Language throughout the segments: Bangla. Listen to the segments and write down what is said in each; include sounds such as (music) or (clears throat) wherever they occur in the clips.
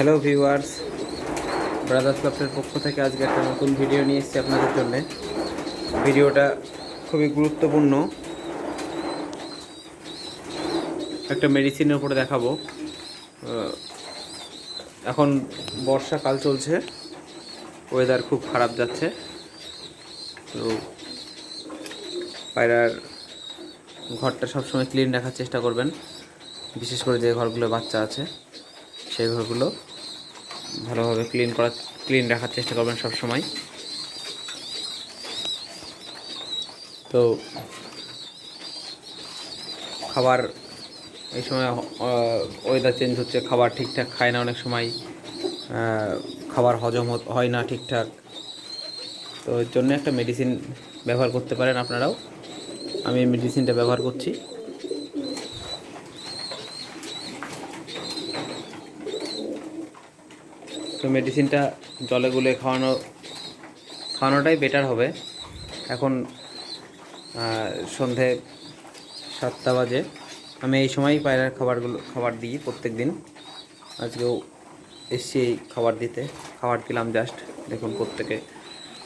হ্যালো ভিউয়ার্স ব্রাদার্স ক্লাবের পক্ষ থেকে আজকে একটা নতুন ভিডিও নিয়ে এসেছি আপনাদের জন্য। ভিডিওটা খুবই গুরুত্বপূর্ণ। একটা মেডিসিনের উপরে দেখাবো। এখন বর্ষাকাল চলছে ওয়েদার খুব খারাপ যাচ্ছে। তো পায়রার ঘরটা সবসময় ক্লিন রাখার চেষ্টা করবেন। বিশেষ করে যে ঘরগুলো বাচ্চা আছে, সেই ঘরগুলো ভালোভাবে ক্লিন করার ক্লিন রাখার চেষ্টা করবেন সব সময় তো খাবার, এই সময় ওয়েদার চেঞ্জ হচ্ছে, খাবার ঠিকঠাক খায় না অনেক সময় খাবার হজম হয় না ঠিকঠাক। তো এর জন্য একটা মেডিসিন ব্যবহার করতে পারেন আপনারাও। আমি মেডিসিনটা ব্যবহার করছি। তো মেডিসিনটা জলে গুলে খাওয়ানো, খাওয়ানোটাই বেটার হবে। এখন সন্ধে সাতটা বাজে। আমি এই সময়ই পায়রার খাবারগুলো, খাবার দিই প্রত্যেক দিন আজকেও এসছি এই খাবার দিতে। খাবার দিলাম জাস্ট দেখুন প্রত্যেকে,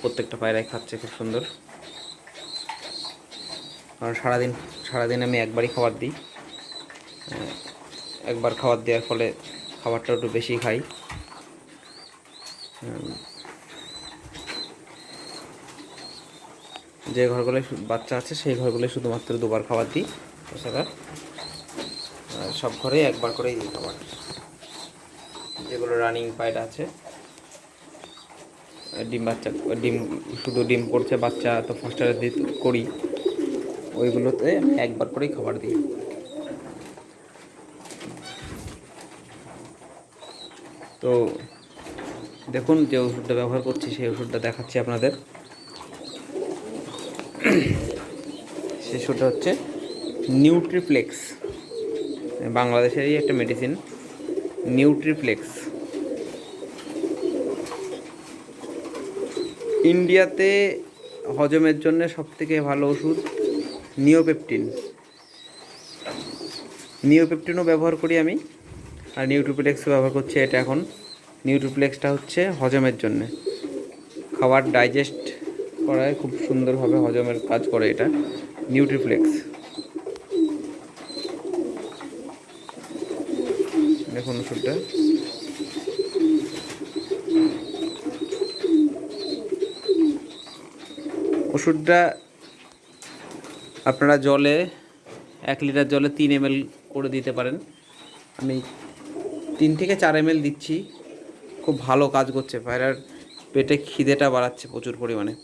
প্রত্যেকটা পায়রাই খাচ্ছে, খুব সুন্দর। কারণ সারাদিন সারাদিন আমি একবারই খাবার দিই। একবার খাবার দেওয়ার ফলে খাবারটা একটু বেশি খাই। যে ঘরগুলোয় শু- বাচ্চা আছে, সেই ঘরগুলোয় শুধুমাত্র দুবার খাবার দিই এছাড়া সব ঘরেই একবার করেই দিই খাবার। যেগুলো রানিং পায়রা আছে ডিম বাচ্চা ডিম, শুধু ডিম পড়ছে, বাচ্চা তো ফার্স্টারে দিতে, করি। ওইগুলোতে একবার করেই খাবার দিই। তো দেখুন যে ওষুধটা ব্যবহার করছি, সেই ওষুধটা দেখাচ্ছি আপনাদের। সেই ওষুধটা হচ্ছে নিউট্রিপ্লেক্স বাংলাদেশেরই একটা মেডিসিন নিউট্রিপ্লেক্স ইন্ডিয়াতে হজমের জন্য সবথেকে ভালো ওষুধ নিওপেপটিন নিওপেপটিনও ব্যবহার করি আমি, আর নিউট্রিপ্লেক্সও ব্যবহার করছি এটা এখন। নিউট্রিপ্লেক্সটা হচ্ছে হজমের জন্যে। খাবার ডাইজেস্ট করায় খুব সুন্দরভাবে হজমের কাজ করে এটা, নিউট্রিপ্লেক্স। দেখুন ওষুধটা। ওষুধটা আপনারা জলে এক লিটার জলে তিন এম করে দিতে পারেন। আমি তিন থেকে চার এম দিচ্ছি। খুব ভালো কাজ করছে। পায়রার পেটে খিদেটা বাড়াচ্ছে প্রচুর পরিমাণে।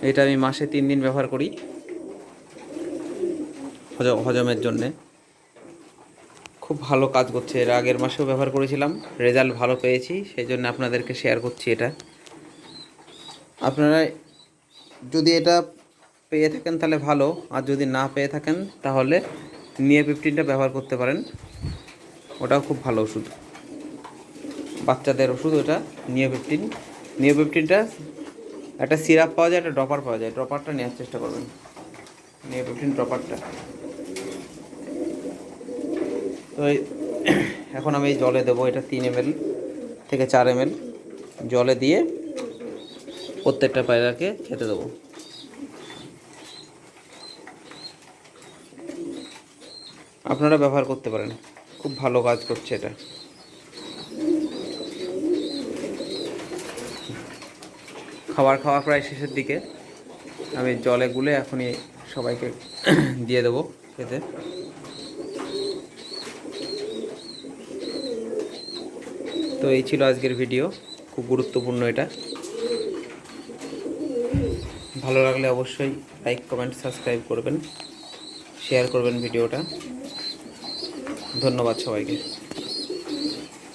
এটা আমি মাসে তিন দিন ব্যবহার করি। হজম, হজমের জন্যে। খুব ভালো কাজ করছে। এর আগের মাসেও ব্যবহার করেছিলাম। রেজাল্ট ভালো পেয়েছি। সেই জন্য আপনাদেরকে শেয়ার করছি এটা। আপনারা যদি এটা পেয়ে থাকেন তাহলে ভালো। আর যদি না পেয়ে থাকেন তাহলে নিয়ে ফিফটিনটা ব্যবহার করতে পারেন। ওটাও খুব ভালো ওষুধ। বাচ্চাদের ওষুধ, ওটা নিও ফিফটিন নিও ফিফটিনটা একটা সিরাপ পাওয়া যায়, একটা ড্রপার পাওয়া যায়। ড্রপারটা নেওয়ার চেষ্টা করবেন। নিও ফিফটিন ড্রপারটা। তো (coughs) এখন আমি জলে দেবো, এটা তিন এম থেকে চার এম জলে দিয়ে প্রত্যেকটা পায়রাকে খেতে দেবো। আপনারা ব্যবহার করতে পারেন। খুব ভালো কাজ করছে এটা। খাবার খাওয়া প্রায় শেষের দিকে। আমি জলে গুলে এখনই সবাইকে (clears throat) দিয়ে দেবো খেতে। তো এই ছিল আজকের ভিডিও, খুব গুরুত্বপূর্ণ এটা। ভালো লাগলে অবশ্যই লাইক, কমেন্ট, সাবস্ক্রাইব করবেন, শেয়ার করবেন ভিডিওটা। ধন্যবাদ সবাইকে।